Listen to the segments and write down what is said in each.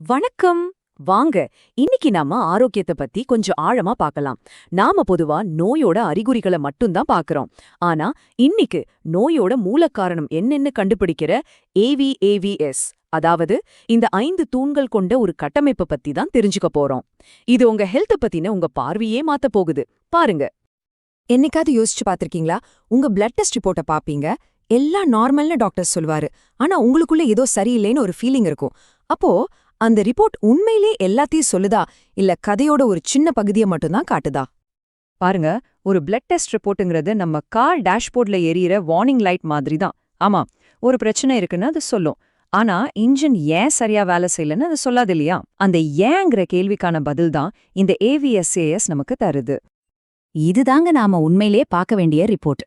வணக்கம். வாங்க இன்னைக்கு நாம ஆரோக்கியத்தை பத்தி கொஞ்சம் ஆழமா பார்க்கலாம். நாம பொதுவா நோயோட அறிகுறிகளை மட்டும்தான் பாக்குறோம் ஆனா இன்னைக்கு நோயோட மூலக்காரணம் என்னன்னு கண்டுபிடிக்கிற ஏவிஏவிஎஸ் அதாவது இந்த ஐந்து தூண்கள் கொண்ட ஒரு கட்டமைப்பு பத்தி தான் தெரிஞ்சுக்க போறோம். இது உங்க ஹெல்த் பத்தின உங்க பார்வையே மாத்த போகுது. பாருங்க. என்னைக்காவது யோசிச்சு பார்த்திருக்கீங்களா? உங்க பிளட் டெஸ்ட் ரிப்போர்ட்ட பாப்பீங்க எல்லாம் நார்மல்னு டாக்டர் சொல்வாரு. ஆனா உங்களுக்குள்ள ஏதோ சரியில்லைன்னு ஒரு ஃபீலிங் இருக்கும். அப்போ அந்த ரிப்போர்ட் உண்மையிலே எல்லாத்தையும் சொல்லுதா? இல்ல கதையோட ஒரு சின்ன பகுதியை மட்டும்தான் காட்டுதா? பாருங்க ஒரு பிளட் டெஸ்ட் ரிப்போர்ட்டுங்கிறது நம்ம கார் டேஷ்போர்ட்ல எரியற வார்னிங் லைட் மாதிரி தான் ஆமா ஒரு பிரச்சனை இருக்குன்னு அது சொல்லும். ஆனா இன்ஜின் ஏன் சரியா வேலை செய்யலன்னு அது சொல்லாது இல்லையா? அந்த ஏங்கிற கேள்விக்கான பதில் தான் இந்த ஏவிஎஸ்ஏஎஸ் நமக்கு தருது. இதுதாங்க நாம உண்மையிலே பார்க்க வேண்டிய ரிப்போர்ட்.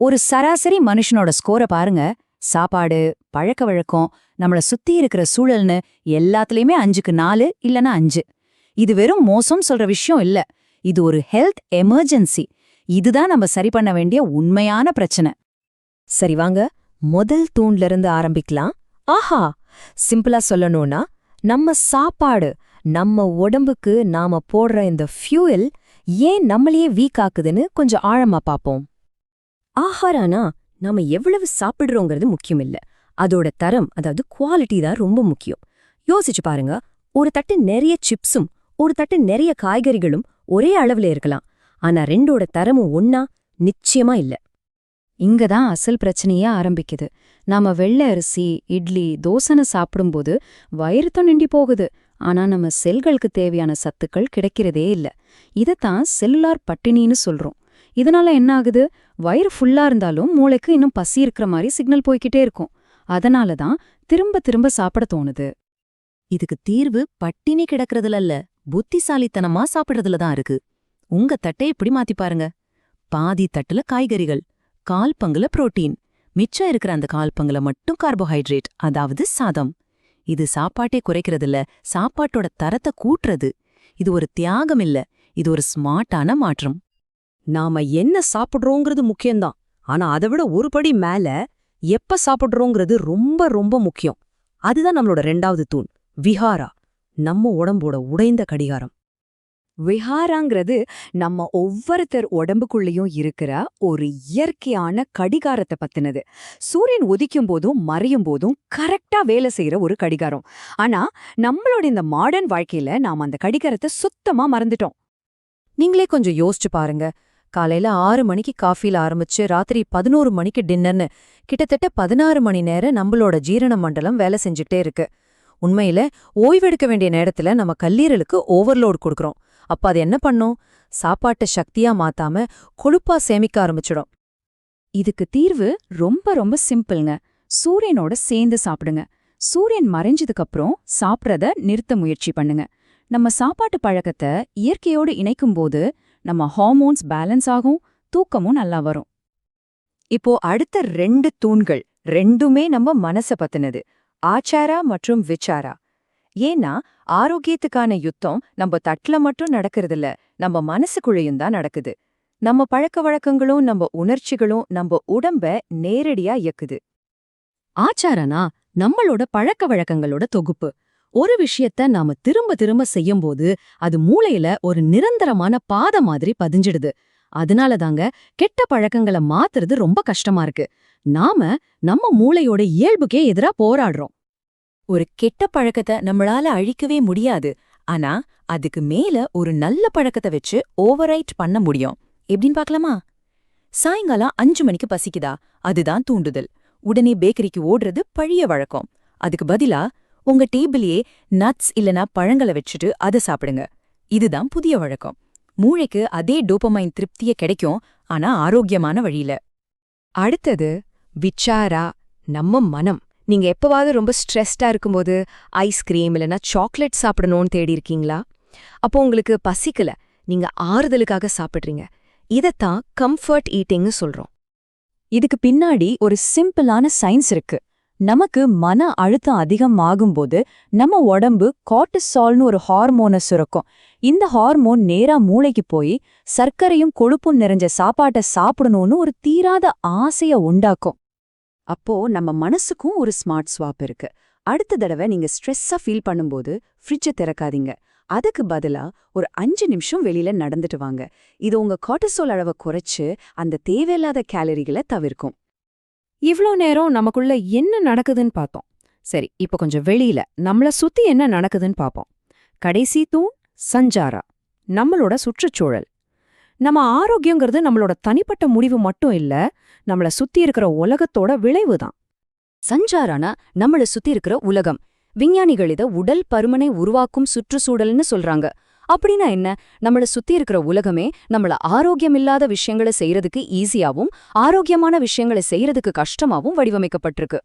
ஒரு சராசரி மனுஷனோட ஸ்கோரை பாருங்க. சாப்பாடு பழக்க வழக்கம் நம்மள சுத்தி இருக்கிற சூழல்னு எல்லாத்துலயுமே அஞ்சுக்கு நாலு இல்லனா அஞ்சு. இது வெறும் மோசம் சொல்ற விஷயம் இல்ல. இது ஒரு ஹெல்த் எமர்ஜென்சி. இதுதான் நம்ம சரி பண்ண வேண்டிய உண்மையான பிரச்சனை. சரி வாங்க முதல் தூண்ல இருந்து ஆரம்பிக்கலாம். ஆஹா! சிம்பிளா சொல்லணும்னா நம்ம சாப்பாடு நம்ம உடம்புக்கு நாம போடுற இந்த ஃபியூயல் ஏன் நம்மளையே வீக் ஆக்குதுன்னு கொஞ்சம் ஆழமா பாப்போம் ஆஹாரானா நாம எவ்வளவு சாப்பிடுறோங்கிறது முக்கியம் இல்ல அதோட தரம் அதாவது குவாலிட்டி தான் ரொம்ப முக்கியம். யோசிச்சு பாருங்க ஒரு தட்டு நிறைய சிப்ஸும் ஒரு தட்டு நிறைய காய்கறிகளும் ஒரே அளவுல இருக்கலாம். ஆனா ரெண்டோட தரமும் ஒன்னா நிச்சயமா இல்ல. இங்க தான் அசல் பிரச்சனையே ஆரம்பிக்குது. நாம வெள்ளை அரிசி இட்லி தோசனை சாப்பிடும்போது வயிறுத்தம் நிண்டி போகுது. ஆனா நம்ம செல்களுக்கு தேவையான சத்துக்கள் கிடைக்கிறதே இல்ல. இதத்தான் செல்லுலார் பட்டினின்னு சொல்றோம். இதனால என்ன ஆகுது? வயிறு ஃபுல்லா இருந்தாலும் மூளைக்கு இன்னும் பசி இருக்கிற மாதிரி சிக்னல் போய்க்கிட்டே இருக்கும். அதனால தான் திரும்ப திரும்ப சாப்பிட தோணுது. இதுக்கு தீர்வு பட்டினி கிடக்கிறதுல இல்ல. புத்திசாலித்தனமா சாப்பிடுறதுல தான் இருக்கு. உங்க தட்டை இப்படி மாத்தி பாருங்க? பாதி தட்டுல காய்கறிகள் கால் பங்குல புரோட்டீன். மிச்சம் இருக்கிற அந்த கால் பங்குல மட்டும் கார்போஹைட்ரேட் அதாவது சாதம். இது சாப்பாட்டே குறைக்கிறதில்ல சாப்பாட்டோட தரத்தை கூட்டுறது. இது ஒரு தியாகம் இல்ல. இது ஒரு ஸ்மார்ட்டான மாற்றம். நாம என்ன சாப்பிடுறோங்கிறது முக்கியம்தான். ஆனா அதை விட ஒரு படி மேல எப்ப சாப்பிடுறோங்கிறது ரொம்ப ரொம்ப முக்கியம். அதுதான் நம்மளோட ரெண்டாவது தூண் விஹாரா நம்ம உடம்போட உடைந்த கடிகாரம். விஹாராங்கிறது நம்ம ஒவ்வொருத்தர் உடம்புக்குள்ளேயும் இருக்கிற ஒரு இயற்கையான கடிகாரத்தை பத்தினது. சூரியன் உதிக்கும் போதும் மறையும் போதும் கரெக்டா வேலை செய்யற ஒரு கடிகாரம். ஆனா நம்மளோட இந்த மாடர்ன் வாழ்க்கையில நாம அந்த கடிகாரத்தை சுத்தமா மறந்துட்டோம். நீங்களே கொஞ்சம் யோசிச்சு பாருங்க. காலையில ஆறு மணிக்கு காஃபில ஆரம்பிச்சு ராத்திரி பதினோரு மணிக்கு டின்னர்னு கிட்டத்தட்ட பதினாறு மணி நேரம் நம்மளோட ஜீரண மண்டலம் வேலை செஞ்சுட்டே இருக்கு. உண்மையில ஓய்வெடுக்க வேண்டிய நேரத்துல நம்ம கல்லீரலுக்கு ஓவர்லோடு கொடுக்கறோம். அப்ப அது என்ன பண்ணும்? சாப்பாட்டை சக்தியா மாத்தாம கொழுப்பா சேமிக்க ஆரம்பிச்சிடும். இதுக்கு தீர்வு ரொம்ப ரொம்ப சிம்பிள்ங்க. சூரியனோட சேர்ந்து சாப்பிடுங்க. சூரியன் மறைஞ்சதுக்கு அப்புறம் சாப்பிட்றத நிறுத்த முயற்சி பண்ணுங்க. நம்ம சாப்பாட்டு பழக்கத்தை இயற்கையோடு இணைக்கும்போது நம்ம ஹார்மோன்ஸ் பேலன்ஸ் ஆகும் தூக்கமும் நல்லா வரும். இப்போ அடுத்த ரெண்டு தூண்கள் ரெண்டுமே நம்ம மனச பத்தினது. ஆச்சாரா மற்றும் விச்சாரா ஏன்னா ஆரோக்கியத்துக்கான யுத்தம் நம்ம தட்டுல மட்டும் நடக்கிறதில்ல நம்ம மனசுக்குள்ளேயும் தான் நடக்குது. நம்ம பழக்க வழக்கங்களும் நம்ம உணர்ச்சிகளும் நம்ம உடம்ப நேரடியா இயக்குது. ஆச்சாரனா நம்மளோட பழக்க வழக்கங்களோட தொகுப்பு. ஒரு விஷயத்த நாம திரும்ப திரும்ப செய்யும்போது அது மூளையில ஒரு நிரந்தரமான பாத மாதிரி பதிஞ்சிடுது. அதனால தாங்க கெட்ட பழக்கங்களை மாத்துறது ரொம்ப கஷ்டமா இருக்கு. நாம நம்ம மூளையோட இயல்புக்கே எதிரா போராடுறோம். ஒரு கெட்ட பழக்கத்தை நம்மளால அழிக்கவே முடியாது. ஆனா அதுக்கு மேல ஒரு நல்ல பழக்கத்தை வச்சு ஓவரைட் பண்ண முடியும். எப்படின்னு பாக்கலாமா சாயங்காலம் அஞ்சு மணிக்கு பசிக்குதா? அதுதான் தூண்டுதல். உடனே பேக்கரிக்கு ஓடுறது பழைய வழக்கம். அதுக்கு பதிலா உங்க டேபிளையே நட்ஸ் இல்லனா பழங்களை வச்சுட்டு அதை சாப்பிடுங்க. இதுதான் புதிய வழக்கம். மூளைக்கு அதே டோபமைன் திருப்திய கிடைக்கும் ஆனா ஆரோக்கியமான வழியில. அடுத்தது விச்சாரா நம்ம மனம். நீங்க எப்பவாவது ரொம்ப ஸ்ட்ரெஸ்டா இருக்கும்போது ஐஸ்கிரீம் இல்லனா சாக்லேட் சாப்பிடணும்னு தேடி இருக்கீங்களா? அப்போ உங்களுக்கு பசிக்கல நீங்க ஆறுதலுக்காக சாப்பிடுறீங்க. இதைத்தான் கம்ஃபர்ட் ஈட்டிங்னு சொல்றோம். இதுக்கு பின்னாடி ஒரு சிம்பிளான சயின்ஸ் இருக்கு. நமக்கு மன அழுத்தம் அதிகம் ஆகும்போது நம்ம உடம்பு கார்டிசால்னு ஒரு ஹார்மோனை சுரக்கும். இந்த ஹார்மோன் நேரா மூளைக்கு போய் சர்க்கரையும் கொழுப்பும் நிறைஞ்ச சாப்பாட்டை சாப்பிடணும்னு ஒரு தீராத ஆசைய உண்டாக்கும். அப்போ நம்ம மனசுக்கும் ஒரு ஸ்மார்ட் ஸ்வாப் இருக்கு. அடுத்த தடவை நீங்க ஸ்ட்ரெஸ்ஸா ஃபீல் பண்ணும்போது ஃப்ரிட்ஜை திறக்காதீங்க. அதுக்கு பதிலா ஒரு அஞ்சு நிமிஷம் வெளியில நடந்துட்டு வாங்க. இது உங்க கார்டிசோல் அளவை குறைச்சு அந்த தேவையில்லாத கேலரிகளை தவிர்க்கும். இவ்ளோ நேரம் நமக்குள்ள என்ன நடக்குதுன்னு பார்த்தோம். சரி இப்ப கொஞ்சம் வெளியில. நம்மள சுத்தி என்ன நடக்குதுன்னு பாப்போம். கடைசி தூண் சஞ்சாரா. நம்மளோட சுற்றுச்சூழல். நம்ம ஆரோக்கியங்கிறது நம்மளோட தனிப்பட்ட முடிவு மட்டும் இல்ல நம்மள சுத்தி இருக்கிற உலகத்தோட விளைவு தான். சஞ்சாரானா நம்மள சுத்தி இருக்கிற உலகம். விஞ்ஞானிகள் இத உடல் பருமனை உருவாக்கும் சுற்றுச்சூழல்னு சொல்றாங்க. அப்படின்னா என்ன? நம்மள சுத்தி இருக்கிற உலகமே நம்மள ஆரோக்கியமில்லாத விஷயங்களை செய்யறதுக்கு ஈஸியாவும் ஆரோக்கியமான விஷயங்களை செய்யறதுக்கு கஷ்டமாவும் வடிவமைக்கப்பட்டிருக்கு.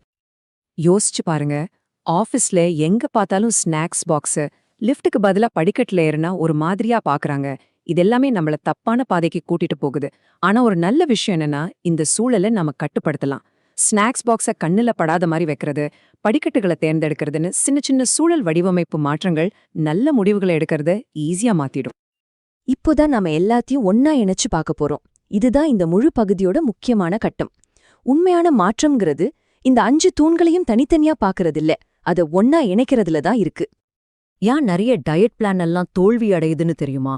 யோசிச்சு பாருங்க. ஆபீஸ்ல எங்க பார்த்தாலும் ஸ்நாக்ஸ் பாக்ஸ் லிஃப்ட்டுக்கு பதிலா படிக்கட்டுல ஏறினா ஒரு மாதிரியா பாக்குறாங்க. இதெல்லாமே நம்மள தப்பான பாதைக்கு கூட்டிட்டு போகுது. ஆனா ஒரு நல்ல விஷயம் என்னன்னா இந்த சூழலை நம்ம கட்டுப்படுத்தலாம். ஸ்நாக்ஸ் பாக்ஸ கண்ணுல படாத மாதிரி வைக்கிறது படிக்கட்டுகளை தேர்ந்தெடுக்கிறதுன்னு சின்ன சின்ன சூழல் வடிவமைப்பு மாற்றங்கள் நல்ல முடிவுகளை எடுக்கிறத ஈஸியா மாத்திடும். இப்போதான் நாம எல்லாத்தையும் ஒன்னா இணைச்சு பார்க்க போறோம். இதுதான் இந்த முழு பகுதியோட முக்கியமான கட்டம். உண்மையான மாற்றம்ங்கிறது இந்த அஞ்சு தூண்களையும் தனித்தனியா பாக்குறதில்ல அத ஒன்னா இணைக்கிறதுல தான் இருக்கு. ஏன் நிறைய டயட் பிளான் எல்லாம் தோல்வி அடையுதுன்னு தெரியுமா?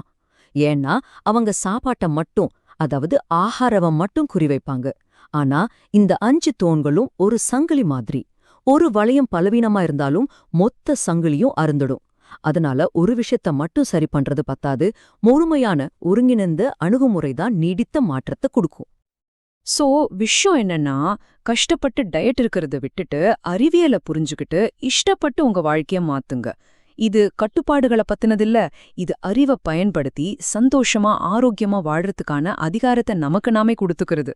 ஏன்னா அவங்க சாப்பாட்ட மட்டும் அதாவது ஆகாரவம் மட்டும் குறிவைப்பாங்க. ஆனா இந்த அஞ்சு தோன்களும் ஒரு சங்கிலி மாதிரி. ஒரு வளையம் பலவீனமா இருந்தாலும் மொத்த சங்கிலியும் அருந்துடும். அதனால ஒரு விஷயத்த மட்டும் சரி பண்றது பத்தாது முழுமையான ஒருங்கிணைந்த அணுகுமுறைதான் நீடித்த மாற்றத்தை கொடுக்கும். சோ விஷயம் என்னன்னா கஷ்டப்பட்டு டயட் இருக்கிறத விட்டுட்டு அறிவியலை புரிஞ்சுக்கிட்டு இஷ்டப்பட்டு உங்க வாழ்க்கைய மாத்துங்க. இது கட்டுப்பாடுகளை பத்தினதில்ல இது அறிவை பயன்படுத்தி சந்தோஷமா ஆரோக்கியமா வாழ்றதுக்கான அதிகாரத்தை நமக்கு நாமே கொடுத்துக்கிறது.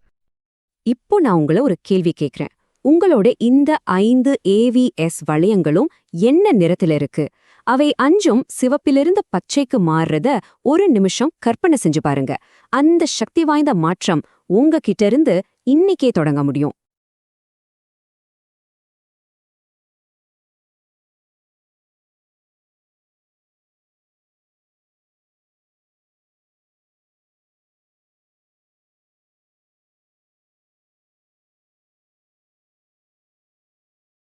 இப்போ நான் உங்கள ஒரு கேள்வி கேக்குறேன். உங்களோட இந்த ஐந்து ஏவிஎஸ் வளையங்களும் என்ன நிறத்துல இருக்கு? அவை அஞ்சும் சிவப்பிலிருந்து பச்சைக்கு மாறுறத ஒரு நிமிஷம் கற்பனை செஞ்சு பாருங்க. அந்த சக்தி வாய்ந்த மாற்றம் உங்ககிட்ட இருந்து இன்னிக்கே தொடங்க முடியும்.